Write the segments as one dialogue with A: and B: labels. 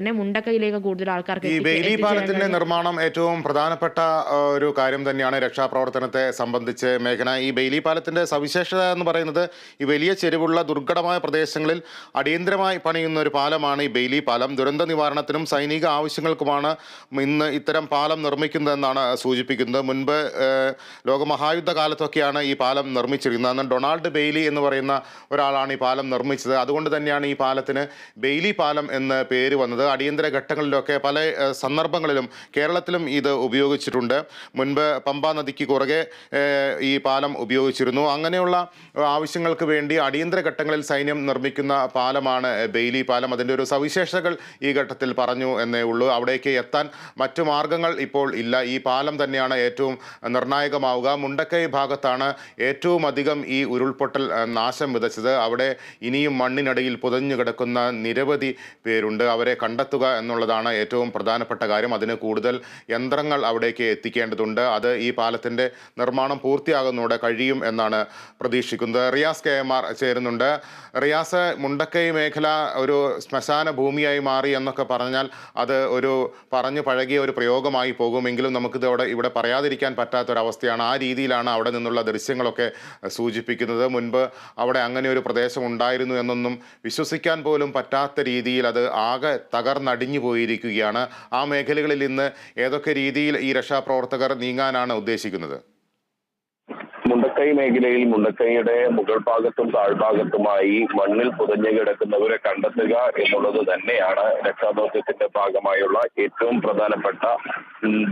A: തന്നെ മുണ്ടക്കയിലേക്ക് കൂടുതൽ ആൾക്കാർക്ക്
B: ഈ ബെയിലി പാലത്തിന്റെ നിർമ്മാണം ഏറ്റവും പ്രധാനപ്പെട്ട ഒരു കാര്യം തന്നെയാണ് രക്ഷാപ്രവർത്തനത്തെ സംബന്ധിച്ച് മേഘന. ഈ ബെയിലി പാലത്തിന്റെ സവിശേഷത എന്ന് പറയുന്നത് ഈ വലിയ ചെരുവുള്ള ദുർഘടമായ പ്രദേശങ്ങളിൽ അടിയന്തരമായി പണിയുന്ന ഒരു പാലമാണ് ഈ ബെയിലി പാലം. ദുരന്ത നിവാരണത്തിനും സൈനിക ആവശ്യങ്ങൾക്കുമാണ് ഇന്ന് ഇത്തരം പാലം നിർമ്മിക്കുന്നതെന്നാണ് സൂചിപ്പിക്കുന്നത്. മുൻപ് ലോകമഹായുദ്ധ കാലത്തൊക്കെയാണ് ഈ പാലം നിർമ്മിച്ചിരിക്കുന്നത് അന്ന് ഡൊണാൾഡ് ബെയ്ലി എന്ന് പറയുന്ന ഒരാളാണ് ഈ പാലം നിർമ്മിച്ചത്. അതുകൊണ്ട് തന്നെയാണ് ഈ പാലത്തിന് ബെയ്ലി പാലം എന്ന് പേര് വന്നത്. അടിയന്തര ഘട്ടങ്ങളിലൊക്കെ പല സന്ദർഭങ്ങളിലും കേരളത്തിലും ഇത് ഉപയോഗിച്ചിട്ടുണ്ട്. മുൻപ് പമ്പാ നദിക്ക് കുറകെ ഈ പാലം ഉപയോഗിച്ചിരുന്നു. അങ്ങനെയുള്ള ആവശ്യങ്ങൾക്ക് വേണ്ടി അടിയന്തര ഘട്ടങ്ങളിൽ സൈന്യം നിർമ്മിക്കുന്ന പാലമാണ് ബെയ്ലി പാലം. അതിന്റെ ഒരു സവിശേഷതകൾ ഈ ഘട്ടത്തിൽ പറഞ്ഞു എന്നേ ഉള്ളൂ. അവിടേക്ക് എത്താൻ മറ്റു മാർഗങ്ങൾ ഇപ്പോൾ ഇല്ല. ഈ പാലം തന്നെയാണ് ഏറ്റവും നിർണായകമാവുക. മുണ്ടക്കൈ ഭാഗത്താണ് ഏറ്റവും അധികം ഈ ഉരുൾപൊട്ടൽ നാശം വിതച്ചത്. അവിടെ ഇനിയും മണ്ണിനടിയിൽ പുതഞ്ഞു കിടക്കുന്ന നിരവധി പേരുണ്ട്. അവരെ കണ്ടെത്തുക എന്നുള്ളതാണ് ഏറ്റവും പ്രധാനപ്പെട്ട കാര്യം. അതിന് കൂടുതൽ യന്ത്രങ്ങൾ അവിടേക്ക് എത്തിക്കേണ്ടതുണ്ട്. അത് ഈ പാലത്തിന്റെ നിർമ്മാണം പൂർത്തിയാകുന്നതോടെ കഴിയും എന്നാണ് പ്രതീക്ഷിക്കുന്നത്. റിയാസ് കെ എം ആർ ചേരുന്നുണ്ട്. റിയാസ് മുണ്ടക്കൈ മേഖല ഒരു ശ്മശാന ഭൂമിയായി മാറി എന്നൊക്കെ പറഞ്ഞാൽ അത് ഒരു പറഞ്ഞു പഴകിയ ഒരു പ്രയോഗമായി പോകുമെങ്കിലും നമുക്കിത് അവിടെ ഇവിടെ പറയാതിരിക്കാൻ പറ്റാത്തൊരവസ്ഥയാണ്. ആ രീതിയിലാണ് അവിടെ നിന്നുള്ള ദൃശ്യങ്ങളൊക്കെ സൂചിപ്പിക്കുന്നത്. മുൻപ് അവിടെ അങ്ങനെ ഒരു പ്രദേശം ഉണ്ടായിരുന്നു എന്നൊന്നും വിശ്വസിക്കാൻ പോലും പറ്റാത്ത രീതിയിൽ അത് ആകെ തകർന്നടിഞ്ഞു പോയിരിക്കുകയാണ്. ആ മേഖലകളിൽ ഇന്ന് ഏതൊക്കെ രീതിയിൽ ഈ രക്ഷാപ്രവർത്തകർ നീങ്ങാനാണ് ഉദ്ദേശിക്കുന്നത്?
C: മുണ്ടക്കൈ മേഖലയിൽ മുണ്ടക്കൈയുടെ മുകൾ ഭാഗത്തും താഴ്ഭാഗത്തുമായി മണ്ണിൽ പുതഞ്ഞു കിടക്കുന്നവരെ കണ്ടെത്തുക എന്നുള്ളത് തന്നെയാണ് രക്ഷാദൗത്യത്തിന്റെ ഭാഗമായുള്ള ഏറ്റവും പ്രധാനപ്പെട്ട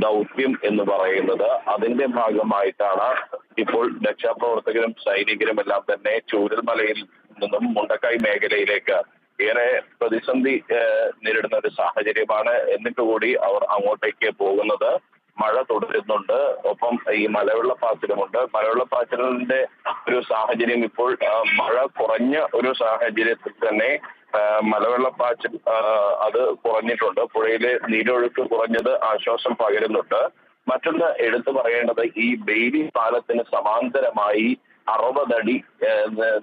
C: ദൗത്യം എന്ന് പറയുന്നത്. അതിന്റെ ഭാഗമായിട്ടാണ് ഇപ്പോൾ രക്ഷാപ്രവർത്തകരും സൈനികരും എല്ലാം തന്നെ ചൂരൽമലയിൽ നിന്നും മുണ്ടക്കൈ മേഖലയിലേക്ക് ഏറെ പ്രതിസന്ധി നേരിടുന്ന ഒരു സാഹചര്യമാണ് എന്നിട്ട് കൂടി അവർ അങ്ങോട്ടേക്ക് പോകുന്നത്. മഴ തുടരുന്നുണ്ട്. ഒപ്പം ഈ മലവെള്ളപ്പാച്ചിലുമുണ്ട്. മലവെള്ളപ്പാച്ചിലിന്റെ ഒരു സാഹചര്യം ഇപ്പോൾ മഴ കുറഞ്ഞ ഒരു സാഹചര്യത്തിൽ തന്നെ മലവെള്ളപ്പാച്ചിൽ അത് കുറഞ്ഞിട്ടുണ്ട്. പുഴയിലെ നീരൊഴുക്ക് കുറഞ്ഞത് ആശ്വാസം പകരുന്നുണ്ട്. മറ്റൊന്ന് എടുത്തു പറയേണ്ടത് ഈ ബെയിലി പാലത്തിന് സമാന്തരമായി അറുപതടി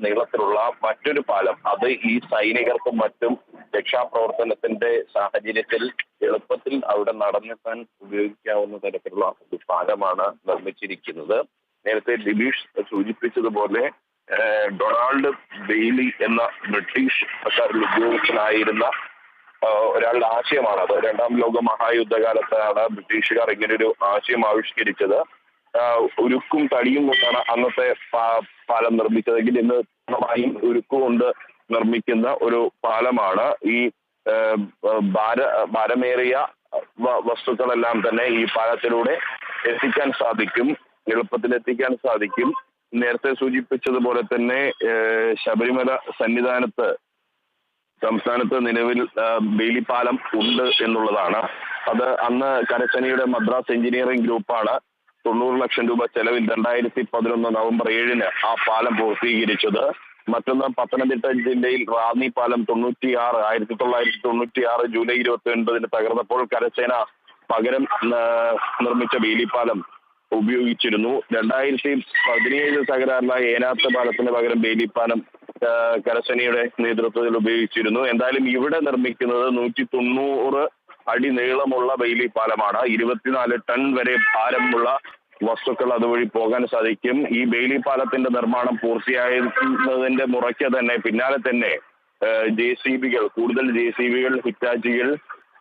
C: നീളത്തിലുള്ള മറ്റൊരു പാലം. അത് ഈ സൈനികർക്കും മറ്റും രക്ഷാപ്രവർത്തനത്തിന്റെ സാഹചര്യത്തിൽ എളുപ്പത്തിൽ അവിടെ നടന്നെത്താൻ ഉപയോഗിക്കാവുന്ന തരത്തിലുള്ള ഒരു പാലമാണ് നിർമ്മിച്ചിരിക്കുന്നത്. നേരത്തെ ലിബീഷ് സൂചിപ്പിച്ചതുപോലെ ഡൊണാൾഡ് ബെയ്ലി എന്ന ബ്രിട്ടീഷ് സർക്കാരിൽ ഉദ്യോഗസ്ഥനായിരുന്ന ഒരാളുടെ ആശയമാണത്. രണ്ടാം ലോക മഹായുദ്ധകാലത്താണ് ബ്രിട്ടീഷുകാർ ഇങ്ങനൊരു ആശയം ആവിഷ്കരിച്ചത്. ഉരുക്കും തടിയും കൊണ്ടാണ് അന്നത്തെ പാലം നിർമ്മിച്ചതെങ്കിൽ ഇന്ന് പൂർണമായും ഉരുക്കും കൊണ്ട് നിർമ്മിക്കുന്ന ഒരു പാലമാണ്. ഈ ഭാര ഭാരമേറിയ വസ്തുക്കളെല്ലാം തന്നെ ഈ പാലത്തിലൂടെ എത്തിക്കാൻ സാധിക്കും. എളുപ്പത്തിൽ എത്തിക്കാൻ സാധിക്കും. നേരത്തെ സൂചിപ്പിച്ചതുപോലെ തന്നെ ശബരിമല സന്നിധാനത്ത് സംസ്ഥാനത്ത് നിലവിൽ ബേലിപ്പാലം പാലം ഉണ്ട് എന്നുള്ളതാണ്. അത് അന്ന് കരസേനയുടെ മദ്രാസ് എഞ്ചിനീയറിംഗ് ഗ്രൂപ്പാണ് തൊണ്ണൂറ് ലക്ഷം രൂപ ചെലവിൽ രണ്ടായിരത്തി പതിനൊന്ന് നവംബർ ഏഴിന് ആ പാലം പൂർത്തീകരിച്ചത്. മറ്റൊന്ന് പത്തനംതിട്ട ജില്ലയിൽ റാന്നി പാലം തൊണ്ണൂറ്റിയാറ് ആയിരത്തി തൊള്ളായിരത്തി തൊണ്ണൂറ്റിയാറ് ജൂലൈ ഇരുപത്തി ഒൻപതിന് തകർന്നപ്പോൾ കരസേന പകരം നിർമ്മിച്ച ബേലിപ്പാലം പാലം ഉപയോഗിച്ചിരുന്നു. രണ്ടായിരത്തി പതിനേഴ് തകരാറിലായ ഏനാത്ത് പാലത്തിന് പകരം ബേലിപ്പാലം പാലം കരസേനയുടെ നേതൃത്വത്തിൽ ഉപയോഗിച്ചിരുന്നു. എന്തായാലും ഇവിടെ നിർമ്മിക്കുന്നത് നൂറ്റി തൊണ്ണൂറ് അടി നീളമുള്ള ബെയിലി പാലമാണ്. ഇരുപത്തിനാല് ടൺ വരെ ഭാരമുള്ള വസ്തുക്കൾ അതുവഴി പോകാൻ സാധിക്കും. ഈ ബെയിലി പാലത്തിന്റെ നിർമ്മാണം പൂർത്തിയായതിന്റെ മുറയ്ക്ക് തന്നെ പിന്നാലെ തന്നെ ജെ സി ബികൾ കൂടുതൽ ജെ സി ബികൾ ഹിറ്റാച്ചികൾ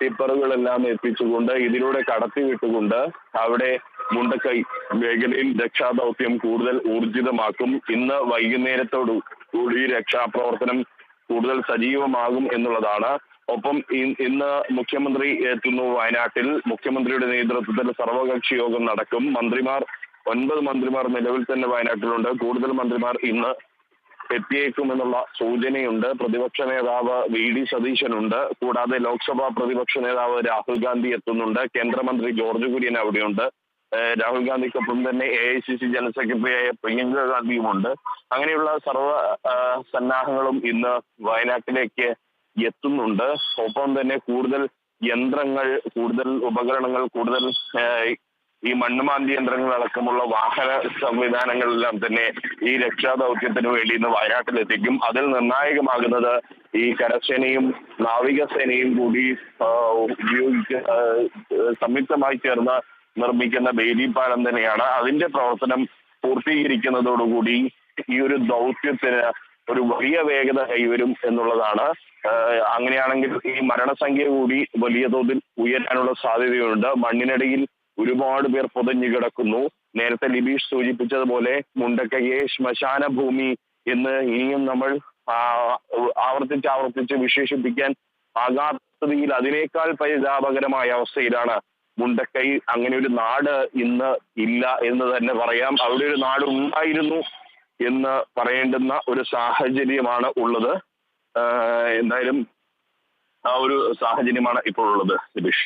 C: ടിപ്പറുകളെല്ലാം എത്തിച്ചുകൊണ്ട് ഇതിലൂടെ കടത്തിവിട്ടുകൊണ്ട് അവിടെ മുണ്ടക്കൈ മേഖലയിൽ രക്ഷാദൗത്യം കൂടുതൽ ഊർജിതമാക്കും. ഇന്ന് വൈകുന്നേരത്തോടു കൂടി രക്ഷാപ്രവർത്തനം കൂടുതൽ സജീവമാകും എന്നുള്ളതാണ് ഒപ്പം ഇന്ന് മുഖ്യമന്ത്രി എത്തുന്നു വയനാട്ടിൽ മുഖ്യമന്ത്രിയുടെ നേതൃത്വത്തിൽ സർവകക്ഷി യോഗം നടക്കും. മന്ത്രിമാർ ഒൻപത് മന്ത്രിമാർ നിലവിൽ തന്നെ വയനാട്ടിലുണ്ട്. കൂടുതൽ മന്ത്രിമാർ ഇന്ന് എത്തിയേക്കുമെന്നുള്ള സൂചനയുണ്ട്. പ്രതിപക്ഷ നേതാവ് വി ഡി സതീശനുണ്ട്. കൂടാതെ ലോക്സഭാ പ്രതിപക്ഷ നേതാവ് രാഹുൽ ഗാന്ധി എത്തുന്നുണ്ട്. കേന്ദ്രമന്ത്രി ജോർജ് കുര്യൻ അവിടെയുണ്ട്. രാഹുൽ ഗാന്ധിക്കൊപ്പം തന്നെ A I C C general സെക്രട്ടറിയായ പ്രിയങ്ക ഗാന്ധിയുമുണ്ട്. അങ്ങനെയുള്ള സർവ സന്നാഹങ്ങളും ഇന്ന് വയനാട്ടിലേക്ക് എത്തുന്നുണ്ട്. ഒപ്പം തന്നെ കൂടുതൽ യന്ത്രങ്ങൾ കൂടുതൽ ഉപകരണങ്ങൾ കൂടുതൽ ഈ മണ്ണുമാന്തി യന്ത്രങ്ങൾ അടക്കമുള്ള വാഹന സംവിധാനങ്ങളെല്ലാം തന്നെ ഈ രക്ഷാദൗത്യത്തിന് വേണ്ടി ഇന്ന് വയനാട്ടിലെത്തിക്കും. അതിൽ നിർണായകമാകുന്നത് ഈ കരസേനയും നാവികസേനയും കൂടി ഉപയോഗിക്ക സംയുക്തമായി ചേർന്ന് നിർമ്മിക്കുന്ന ബേലി പാലം തന്നെയാണ്. അതിന്റെ പ്രവർത്തനം പൂർത്തീകരിക്കുന്നതോടുകൂടി ഈ ഒരു ദൗത്യത്തിന് ഒരു വലിയ വേഗത കൈവരും എന്നുള്ളതാണ്. അങ്ങനെയാണെങ്കിൽ ഈ മരണസംഖ്യ കൂടി വലിയ തോതിൽ ഉയരാനുള്ള സാധ്യതയുണ്ട്. മണ്ണിനടിയിൽ ഒരുപാട് പേർ പൊതഞ്ഞു കിടക്കുന്നു. നേരത്തെ ലിബീഷ് സൂചിപ്പിച്ചതുപോലെ മുണ്ടക്കയെ ശ്മശാന ഭൂമി എന്ന് ഇനിയും നമ്മൾ ആവർത്തിച്ച് ആവർത്തിച്ച് വിശേഷിപ്പിക്കാൻ ആകാത്തതിൽ അതിനേക്കാൾ പരിതാപകരമായ അവസ്ഥയിലാണ് മുണ്ടക്കൈ. അങ്ങനെ ഒരു നാട് ഇന്ന് ഇല്ല എന്ന് തന്നെ പറയാം. അവിടെ ഒരു നാട് ഉണ്ടായിരുന്നു എന്ന് പറയേണ്ടുന്ന ഒരു സാഹചര്യമാണ് ഉള്ളത്. എന്തായാലും ആ ഒരു സാഹചര്യമാണ് ഇപ്പോൾ ഉള്ളത് ദിബീഷ്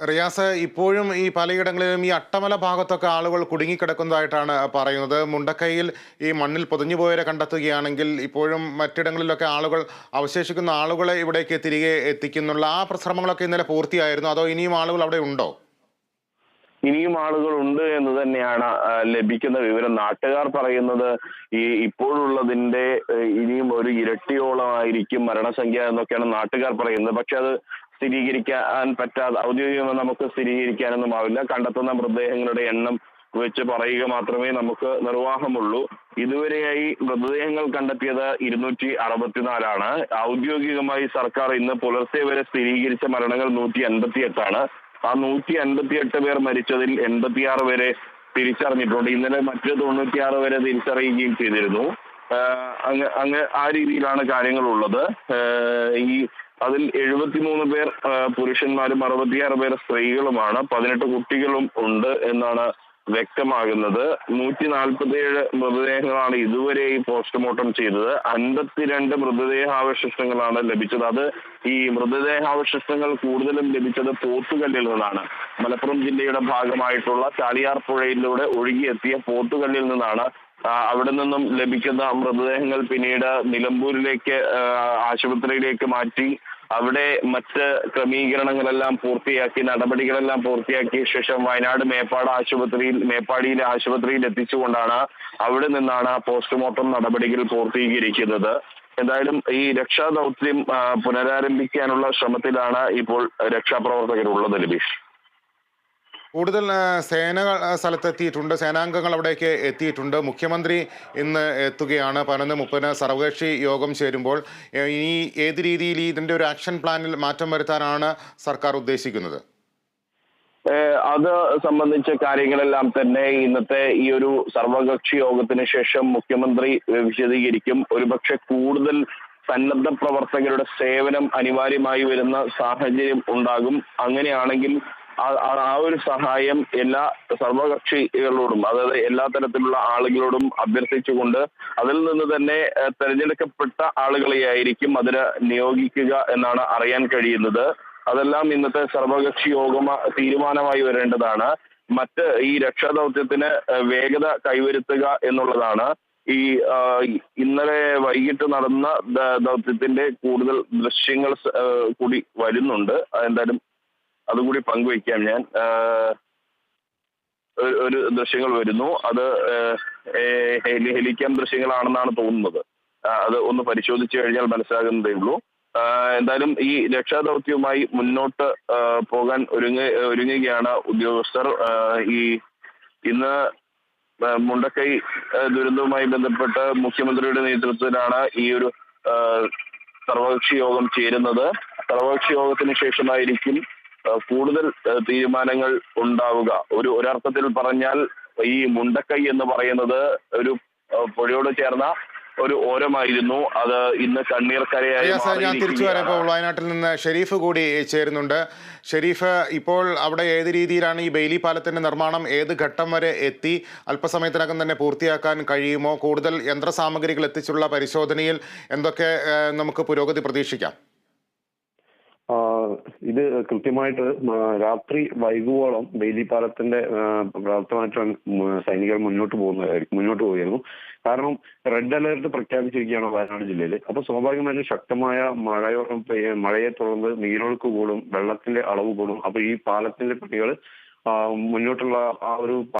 B: റിയാസ് ഇപ്പോഴും ഈ പലയിടങ്ങളിലും ഈ അട്ടമല ഭാഗത്തൊക്കെ ആളുകൾ കുടുങ്ങിക്കിടക്കുന്നതായിട്ടാണ് പറയുന്നത്. മുണ്ടക്കൈയിൽ ഈ മണ്ണിൽ പൊതിഞ്ഞു പോയവരെ കണ്ടെത്തുകയാണെങ്കിൽ ഇപ്പോഴും മറ്റിടങ്ങളിലൊക്കെ ആളുകൾ അവശേഷിക്കുന്ന ആളുകളെ ഇവിടേക്ക് തിരികെ എത്തിക്കുന്നുള്ള ആ പ്രശ്രമങ്ങളൊക്കെ ഇന്നലെ പൂർത്തിയായിരുന്നു. അതോ ഇനിയും ആളുകൾ അവിടെ ഉണ്ടോ?
C: ഇനിയും ആളുകൾ ഉണ്ട് എന്ന് തന്നെയാണ് ലഭിക്കുന്ന വിവരം. നാട്ടുകാർ പറയുന്നത് ഈ ഇപ്പോഴുള്ളതിന്റെ ഇനിയും ഒരു ഇരട്ടിയോളമായിരിക്കും മരണസംഖ്യ എന്നൊക്കെയാണ് നാട്ടുകാർ പറയുന്നത്. പക്ഷെ അത് സ്ഥിരീകരിക്കാൻ പറ്റാതെ ഔദ്യോഗികമായി നമുക്ക് സ്ഥിരീകരിക്കാനൊന്നും ആവില്ല. കണ്ടെത്തുന്ന മൃതദേഹങ്ങളുടെ എണ്ണം വെച്ച് പറയുക മാത്രമേ നമുക്ക് നിർവാഹമുള്ളൂ. ഇതുവരെയായി മൃതദേഹങ്ങൾ കണ്ടെത്തിയത് ഇരുന്നൂറ്റി അറുപത്തിനാലാണ് ഔദ്യോഗികമായി സർക്കാർ ഇന്ന് പുലർച്ചെ വരെ സ്ഥിരീകരിച്ച മരണങ്ങൾ നൂറ്റി എൺപത്തി എട്ടാണ് ആ നൂറ്റി അൻപത്തിയെട്ട് പേർ മരിച്ചതിൽ എൺപത്തിയാറ് പേരെ തിരിച്ചറിഞ്ഞിട്ടുണ്ട്. ഇന്നലെ മറ്റ് തൊണ്ണൂറ്റിയാറ് പേരെ തിരിച്ചറിയുകയും ചെയ്തിരുന്നു. അങ്ങ് ആ രീതിയിലാണ് കാര്യങ്ങൾ ഉള്ളത് ഈ അതിൽ എഴുപത്തിമൂന്ന് പേർ പുരുഷന്മാരും അറുപത്തിയാറ് പേർ സ്ത്രീകളുമാണ്. പതിനെട്ട് കുട്ടികളും ഉണ്ട് എന്നാണ് വ്യക്തമാകുന്നത്. നൂറ്റി നാൽപ്പത്തി ഏഴ് മൃതദേഹങ്ങളാണ് ഇതുവരെ ഈ പോസ്റ്റ്മോർട്ടം ചെയ്തത്. അൻപത്തിരണ്ട് മൃതദേഹാവശിഷ്ടങ്ങളാണ് ലഭിച്ചത്. അത് ഈ മൃതദേഹാവശിഷ്ടങ്ങൾ കൂടുതലും ലഭിച്ചത് പോത്തുകല്ലിൽ നിന്നാണ് മലപ്പുറം ജില്ലയുടെ ഭാഗമായിട്ടുള്ള ചാലിയാർ പുഴയിലൂടെ ഒഴുകിയെത്തിയ പോത്തുകല്ലിൽ നിന്നാണ് അവിടെ നിന്നും ലഭിക്കുന്ന മൃതദേഹങ്ങൾ പിന്നീട് നിലമ്പൂരിലേക്ക് ആശുപത്രിയിലേക്ക് മാറ്റി അവിടെ മറ്റ് ക്രമീകരണങ്ങളെല്ലാം പൂർത്തിയാക്കി നടപടികളെല്ലാം പൂർത്തിയാക്കിയ ശേഷം വയനാട് മേപ്പാട് ആശുപത്രിയിൽ മേപ്പാടിയിലെ ആശുപത്രിയിൽ എത്തിച്ചുകൊണ്ടാണ് അവിടെ നിന്നാണ് പോസ്റ്റ്മോർട്ടം നടപടികൾ പൂർത്തീകരിക്കുന്നത്. എന്തായാലും ഈ രക്ഷാദൗത്യം പുനരാരംഭിക്കാനുള്ള ശ്രമത്തിലാണ് ഇപ്പോൾ രക്ഷാപ്രവർത്തകരുള്ളത് ലബീഷ്.
B: കൂടുതൽ സേനകൾ സ്ഥലത്തെത്തിയിട്ടുണ്ട്. സേനാംഗങ്ങൾ അവിടേക്ക് എത്തിയിട്ടുണ്ട്. മുഖ്യമന്ത്രി ഇന്ന് എത്തുകയാണ്. പതിനൊന്ന് മുപ്പതിന് സർവകക്ഷി യോഗം ചേരുമ്പോൾ ഇനി ഏത് രീതിയിൽ ഇതിന്റെ ഒരു ആക്ഷൻ പ്ലാനിൽ മാറ്റം വരുത്താനാണ് സർക്കാർ ഉദ്ദേശിക്കുന്നത്?
C: അത് സംബന്ധിച്ച കാര്യങ്ങളെല്ലാം തന്നെ ഇന്നത്തെ ഈ ഒരു സർവകക്ഷി യോഗത്തിന് ശേഷം മുഖ്യമന്ത്രി വിശദീകരിക്കും. ഒരുപക്ഷെ കൂടുതൽ സന്നദ്ധ പ്രവർത്തകരുടെ സേവനം അനിവാര്യമായി വരുന്ന സാഹചര്യം ഉണ്ടാകും. അങ്ങനെയാണെങ്കിൽ ആ- ഒരു സഹായം എല്ലാ സർവകക്ഷികളോടും അതായത് എല്ലാ തരത്തിലുള്ള ആളുകളോടും അഭ്യർത്ഥിച്ചുകൊണ്ട് അതിൽ നിന്ന് തന്നെ തെരഞ്ഞെടുക്കപ്പെട്ട ആളുകളെയായിരിക്കും അതിന് നിയോഗിക്കുക എന്നാണ് അറിയാൻ കഴിയുന്നത്. അതെല്ലാം ഇന്നത്തെ സർവകക്ഷി യോഗം തീരുമാനമായി വരേണ്ടതാണ്. മറ്റ് ഈ രക്ഷാദൗത്യത്തിന് വേഗത കൈവരുത്തുക എന്നുള്ളതാണ്. ഈ ഇന്നലെ വൈകിട്ട് നടന്ന ദൗത്യത്തിന്റെ കൂടുതൽ ദൃശ്യങ്ങൾ കൂടി വരുന്നുണ്ട്. അതെന്തായാലും അതുകൂടി പങ്കുവയ്ക്കാം ഞാൻ. ഒരു- ദൃശ്യങ്ങൾ വരുന്നു. അത് ഹെലിക്യാം ദൃശ്യങ്ങളാണെന്നാണ് തോന്നുന്നത്. അത് ഒന്ന് പരിശോധിച്ചു കഴിഞ്ഞാൽ മനസ്സിലാകുന്നതേ ഉള്ളൂ. എന്തായാലും ഈ രക്ഷാദൗത്യവുമായി മുന്നോട്ട് പോകാൻ ഒരുങ്ങ ഒരുങ്ങുകയാണ് ഉദ്യോഗസ്ഥർ. ഈ ഇന്ന് മുണ്ടക്കൈ ദുരന്തവുമായി ബന്ധപ്പെട്ട് മുഖ്യമന്ത്രിയുടെ നേതൃത്വത്തിലാണ് ഈ ഒരു സർവകക്ഷി യോഗം ചേരുന്നത്. സർവകക്ഷി യോഗത്തിന് ശേഷമായിരിക്കും കൂടുതൽ തീരുമാനങ്ങൾ ഉണ്ടാവുക. ഒരു ഒരർത്ഥത്തിൽ പറഞ്ഞാൽ ഈ മുണ്ടക്കൈ എന്ന് പറയുന്നത് ഒരു പുഴയോട് ചേർന്ന ഒരു ഓരമായിരുന്നു. അത് ഇന്ന് കണ്ണീർക്കരയായി
B: കരയായി ഞാൻ തിരിച്ചു വരാം. ഇപ്പോൾ വയനാട്ടിൽ നിന്ന് ഷെരീഫ് കൂടി ചേരുന്നുണ്ട്. ഷെരീഫ് ഇപ്പോൾ അവിടെ ഏത് രീതിയിലാണ് ഈ ബെയിലി പാലത്തിന്റെ നിർമ്മാണം? ഏത് ഘട്ടം വരെ എത്തി? അല്പസമയത്തിനകം തന്നെ പൂർത്തിയാക്കാൻ കഴിയുമോ? കൂടുതൽ യന്ത്രസാമഗ്രികൾ എത്തിച്ചുള്ള പരിശോധനയിൽ എന്തൊക്കെ നമുക്ക് പുരോഗതി പ്രതീക്ഷിക്കാം?
D: ഇത് കൃത്യമായിട്ട് രാത്രി വൈകുവോളം ബെയിലി പാലത്തിന്റെ പ്രവർത്തനമായിട്ട് സൈനികർ മുന്നോട്ട് പോകുന്നതായിരിക്കും മുന്നോട്ട് പോവുകയായിരുന്നു. കാരണം റെഡ് അലർട്ട് പ്രഖ്യാപിച്ചിരിക്കുകയാണ് വയനാട് ജില്ലയിൽ അപ്പൊ സ്വാഭാവികമായിട്ടും ശക്തമായ മഴയോ മഴയെ തുടർന്ന് നീരൊഴുക്ക് കൂടും വെള്ളത്തിന്റെ അളവ് കൂടും. അപ്പൊ ഈ പാലത്തിന്റെ പണികൾ മുന്നോട്ടുള്ള ആ ഒരു